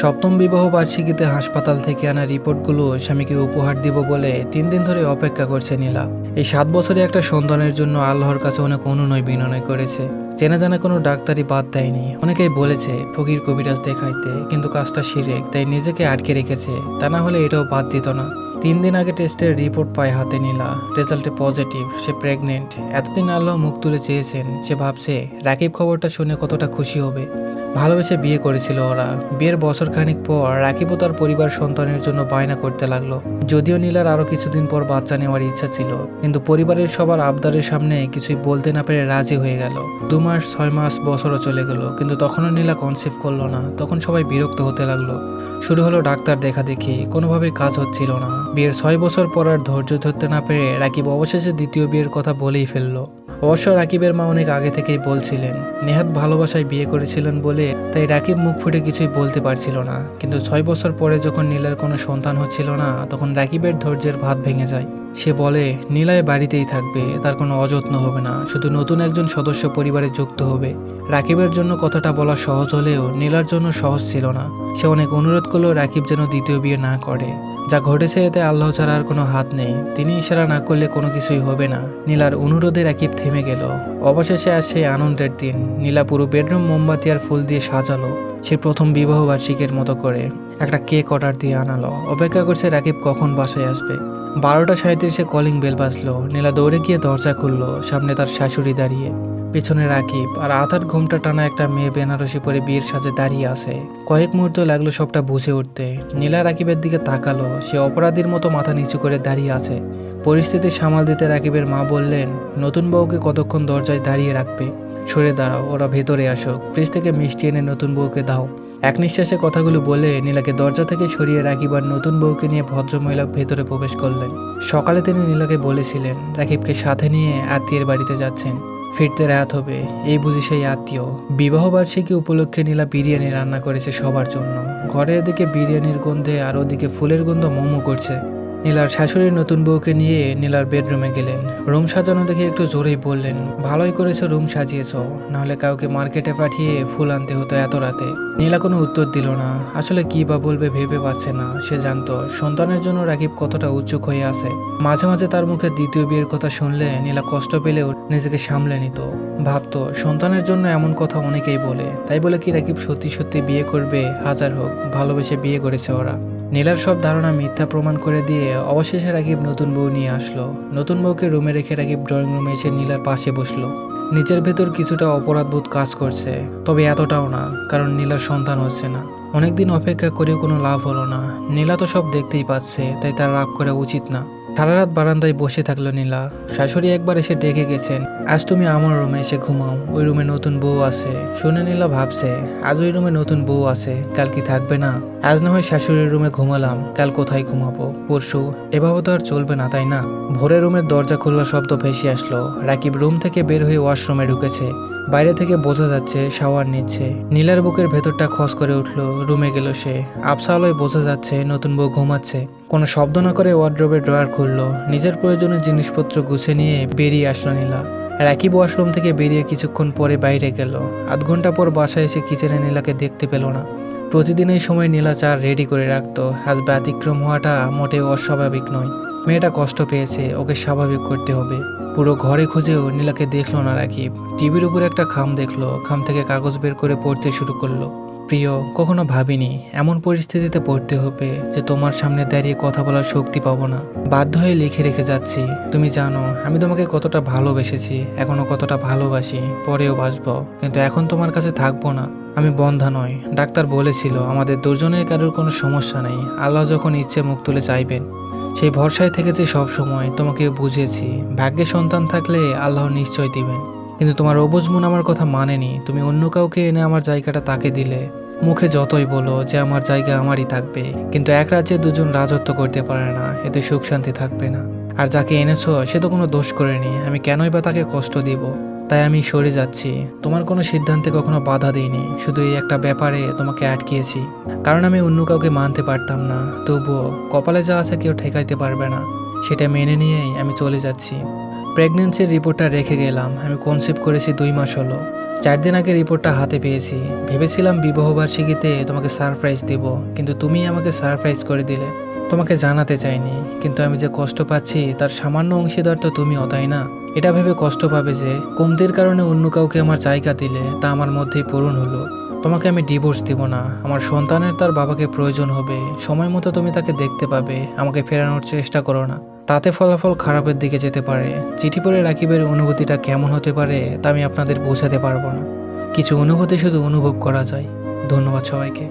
সপ্তম বিবাহ বার্ষিকীতে হাসপাতাল থেকে আনা রিপোর্টগুলো স্বামীকে উপহার দিব বলে তিন দিন ধরে অপেক্ষা করছে নীলা। এই সাত বছরে একটা সন্তানের জন্য আল্লাহর কাছে অনেক অনুনয় বিনয় করেছে। চেনা জানা কোনো ডাক্তারই বাদ দেয়নি। অনেকেই বলেছে, ফকির কবিরাজ দেখাইতে, কিন্তু কাজটা সিরেক তাই নিজেকে আটকে রেখেছে। তা না হলে এটাও বাদ দিত না। তিন দিন আগে টেস্টের রিপোর্ট পায় হাতে নিলা। রেজাল্টে পজিটিভ, সে প্রেগনেন্ট। এতদিন আল্লাহ মুখ তুলে চেয়েছেন, সে ভাবছে, রাকিব খবরটা শুনে কতটা খুশি হবে। ভালোবেসে বিয়ে করেছিল ওরা। বিয়ের বছর খানিক পর রাকিবও তার পরিবার সন্তানের জন্য বায়না করতে লাগল। যদিও নীলার আরও কিছুদিন পর বাচ্চা নেওয়ার ইচ্ছা ছিল, কিন্তু পরিবারের সবার আবদারের সামনে কিছুই বলতে না পেরে রাজি হয়ে গেল। দু মাস, ছয় মাস বছরও চলে গেল, কিন্তু তখনও নীলা কনসেপ্ট করল না। তখন সবাই বিরক্ত হতে লাগল। শুরু হলো ডাক্তার দেখা দেখি কোনোভাবেই কাজ হচ্ছিল না। বিয়ের ছয় বছর পর আর ধৈর্য ধরতে না পেরে রাকিব অবশেষে দ্বিতীয় বিয়ের কথা বলেই ফেলল। অবশ্য রাকিবের মা অনেক আগে থেকেই বলছিলেন, নেহাত ভালোবাসায় বিয়ে করেছিলেন বলে, তাই রাকিব মুখ ফুটে কিছুই বলতে পারছিল না। কিন্তু ছয় বছর পরে যখন নীলার কোনো সন্তান হচ্ছিল না, তখন রাকিবের ধৈর্যের ভাত ভেঙে যায়। সে বলে নীলায় বাড়িতেই থাকবে, তার কোনো অযত্ন হবে না, শুধু নতুন একজন সদস্য পরিবারে যুক্ত হবে। রাকিবের জন্য কথাটা বলা সহজ হলেও নীলার জন্য সহজ ছিল না। সে অনেক অনুরোধ করলেও রাকিব যেন দ্বিতীয় বিয়ে না করে। যা ঘটেছে এতে আল্লাহ ছাড়া আর কোনো হাত নেই। তিনি ইশারা না করলে কোনো কিছুই হবে না। নীলার অনুরোধে রাকিব থেমে গেল। অবশেষে আর সেই আনন্দের দিন, নীলা পুরো বেডরুম মোমবাতি আর ফুল দিয়ে সাজালো। সে প্রথম বিবাহ বার্ষিকের মতো করে একটা কেক অর্ডার দিয়ে আনালো। অপেক্ষা করছে রাকিব কখন বাসায় আসবে। বারোটা সাঁত্রিশে কলিং বেল বাজলো। নীলা দৌড়ে গিয়ে দরজা খুললো, সামনে তার শাশুড়ি দাঁড়িয়ে। পেছনে রাকিব আর আধার ঘুমটা টানা একটা মেয়ে বেনারসি পরে বিয়ের সাজে দাঁড়িয়ে আছে। কয়েক মুহূর্ত লাগল সবটা বুঝে উঠতে। নীলা রাকিবের দিকে তাকালো। সে অপরাধীর মতো মাথা নিচু করে দাঁড়িয়ে আছে। পরিস্থিতি সামাল দিতে রাকিবের মা বললেন, নতুন বউকে কতক্ষণ দরজায় দাঁড়িয়ে রাখবে? সরে দাঁড়াও, ওরা ভেতরে আসুক। ফ্রিজ থেকে মিষ্টি এনে নতুন বউকে দাও। এক নিঃশ্বাসে কথাগুলো বলে নীলাকে দরজা থেকে সরিয়ে রাকিব আর নতুন বউকে নিয়ে ভদ্রমহিলা ভেতরে প্রবেশ করলেন। সকালে তিনি নীলাকে বলেছিলেন, রাকিবকে সাথে নিয়ে আত্মীয়ের বাড়িতে যাচ্ছেন। ফিরতে রাত হবে। এই বুঝি সেই আত্মীয়। বিবাহ বার্ষিকী উপলক্ষে নীলা বিরিয়ানি রান্না করেছে সবার জন্য। ঘরে এদিকে বিরিয়ানির গন্ধে আর ওদিকে ফুলের গন্ধ মোমো করছে। নীলার শাশুড়ির নতুন বউকে নিয়ে নীলার বেডরুমে গেলেন। রুম সাজানো দেখে একটু জোরেই বললেন, ভালোই করেছ রুম সাজিয়েছ। নাহলে কাউকে মার্কেটে পাঠিয়ে ফুল আনতে হতো এত রাতে। নীলা কোনো উত্তর দিল না। আসলে কি বা বলবে ভেবে পাচ্ছে না, সে জানতো। সন্তানের জন্য রাকিব কতটা উৎসুক হয়ে আছে। মাঝে মাঝে তার মুখে দ্বিতীয় বিয়ের কথা শুনলে নীলা কষ্ট পেলেও নিজেকে সামলে নিত। ভাবতো, সন্তানের জন্য এমন কথা অনেকেই বলে। তাই বলে কি রাকিব সত্যি সত্যি বিয়ে করবে? হাজার হোক, ভালোবেসে বিয়ে করেছে ওরা। নীলার সব ধারণা মিথ্যা প্রমাণ করে দিয়ে অবশেষে রাকিব নতুন বউ নিয়ে আসলো। নতুন বউকে রুমে রেখে রাকিব ড্রয়িং রুমে এসে নীলার পাশে বসল। নিজের ভেতর কিছুটা অপরাধবোধ কাজ করছে, তবে এতটাও না, কারণ নীলার সন্তান হচ্ছে না। অনেকদিন অপেক্ষা করেও কোনো লাভ হলো না। নীলা তো সব দেখতেই পাচ্ছে, তাই তার রাগ করা উচিত না। সারা রাত বারান্দায় বসে থাকল নীলা। শাশুড়ি একবার এসে ডেকে গেছেন, আজ তুমি আমার রুমে এসে ঘুমাও, ওই রুমে নতুন বউ আছে। শুনে নীলা ভাবছে, আজ ওই রুমে নতুন বউ আছে, কাল কি থাকবে না? আজ না হয় শাশুড়ির রুমে ঘুমালাম, কাল কোথায় ঘুমাবো? পরশু এভাবে তো আর চলবে না, তাই না? ভোরে রুমের দরজা খোলার শব্দ ভেসে আসলো। রাকিব রুম থেকে বের হয়ে ওয়াশরুমে ঢুকেছে। বাইরে থেকে বোঝা যাচ্ছে শাওয়ার নিচ্ছে। নীলার বুকের ভেতরটা খস করে উঠল, রুমে গেল সে। আবসা আলোয় বোঝা যাচ্ছে নতুন বউ ঘুমাচ্ছে। কোনো শব্দ না করে ওয়ার্ড্রোবের ড্রয়ার খুললো। নিজের প্রয়োজনীয় জিনিসপত্র গুছে নিয়ে বেরিয়ে আসলো নীলা। রাকিব ওয়াশরুম থেকে বেরিয়ে কিছুক্ষণ পরে বাইরে গেল। আধ ঘণ্টা পর বাসায় এসে কিচেনে নীলাকে দেখতে পেল না। প্রতিদিন এই সময় নীলা চা রেডি করে রাখতো। আজ ব্যতিক্রম হওয়াটা মোটেও অস্বাভাবিক নয়। মেয়েটা কষ্ট পেয়েছে, ওকে স্বাভাবিক করতে হবে। পুরো ঘরে খুঁজেও নীলাকে দেখল না রাকিব। টিভির উপর একটা খাম দেখল, খাম থেকে কাগজ বের করে পড়তে শুরু করল। প্রিয়, কখনো ভাবিনি এমন পরিস্থিতিতে পড়তে হবে যে তোমার সামনে দাঁড়িয়ে কথা বলার শক্তি পাবো না। বাধ্য হয়ে লিখে রেখে যাচ্ছি, তুমি জানো, আমি তোমাকে কতটা ভালোবেসেছি, এখনও কতটা ভালোবাসি, পরেও বাসবো কিন্তু এখন তোমার কাছে থাকব না। আমি বন্ধা নয় ডাক্তার বলেছিল, আমাদের দুজনের কারোর কোনো সমস্যা নেই। আল্লাহ যখন ইচ্ছে মুখ তুলে চাইবেন, সেই ভরসায় থেকেছে সব সময়। তোমাকে বুঝেছি ভাগ্যে সন্তান থাকলে আল্লাহ নিশ্চয় দিবেন। কিন্তু তোমার অবুজ মন আমার কথা মানেনি। তুমি অন্য কাউকে এনে আমার জায়গাটা তাকে দিলে। মুখে যতই বলো যে আমার জায়গা আমারই থাকবে। কিন্তু এক রাজ্যে দুজন রাজত্ব করতে পারে না, এতে সুখ শান্তি থাকবে না। আর যাকে এনেছ, সে তো কোনো দোষ করেনি। আমি কেনই বা তাকে কষ্ট দিব? তাই আমি সরে যাচ্ছি। তোমার কোনো সিদ্ধান্তে কখনো বাধা দিইনি। শুধু এই একটা ব্যাপারে তোমাকে আটকিয়েছি। কারণ আমি অন্য কাউকে মানতে পারতাম না। তবুও কপালে যা আছে কেউ ঠেকাইতে পারবে না। সেটা মেনে নিয়েই আমি চলে যাচ্ছি। প্রেগনেন্সির রিপোর্টটা রেখে গেলাম। আমি কনসেপ্ট করেছি দুই মাস হলো। চার দিন আগে রিপোর্টটা হাতে পেয়েছি। ভেবেছিলাম বিবাহবার্ষিকীতে তোমাকে সারপ্রাইজ দিব। কিন্তু তুমি আমাকে সারপ্রাইজ করে দিলে। তোমাকে জানাতে চাইনি, কিন্তু আমি যে কষ্ট পাচ্ছি তার সামান্য অংশীদার তো তুমিও, তাই না? এটা ভেবে কষ্ট পাবে যে কমতির কারণে অন্য কাউকে আমার জায়গা দিলে তা আমার মধ্যেই পূরণ হলো। তোমাকে আমি ডিভোর্স দিব না, আমার সন্তানের তার বাবাকে প্রয়োজন হবে, সময় মতো তুমি তাকে দেখতে পাবে, আমাকে ফেরানোর চেষ্টা করো না। তাতে ফলাফল খারাপের দিকে যেতে পারে। চিঠি পড়ে রাকিবের অনুভূতিটা কেমন হতে পারে তা আমি আপনাদের বোঝাতে পারব না। কিছু অনুভূতি শুধু অনুভব করা যায়। ধন্যবাদ সবাইকে।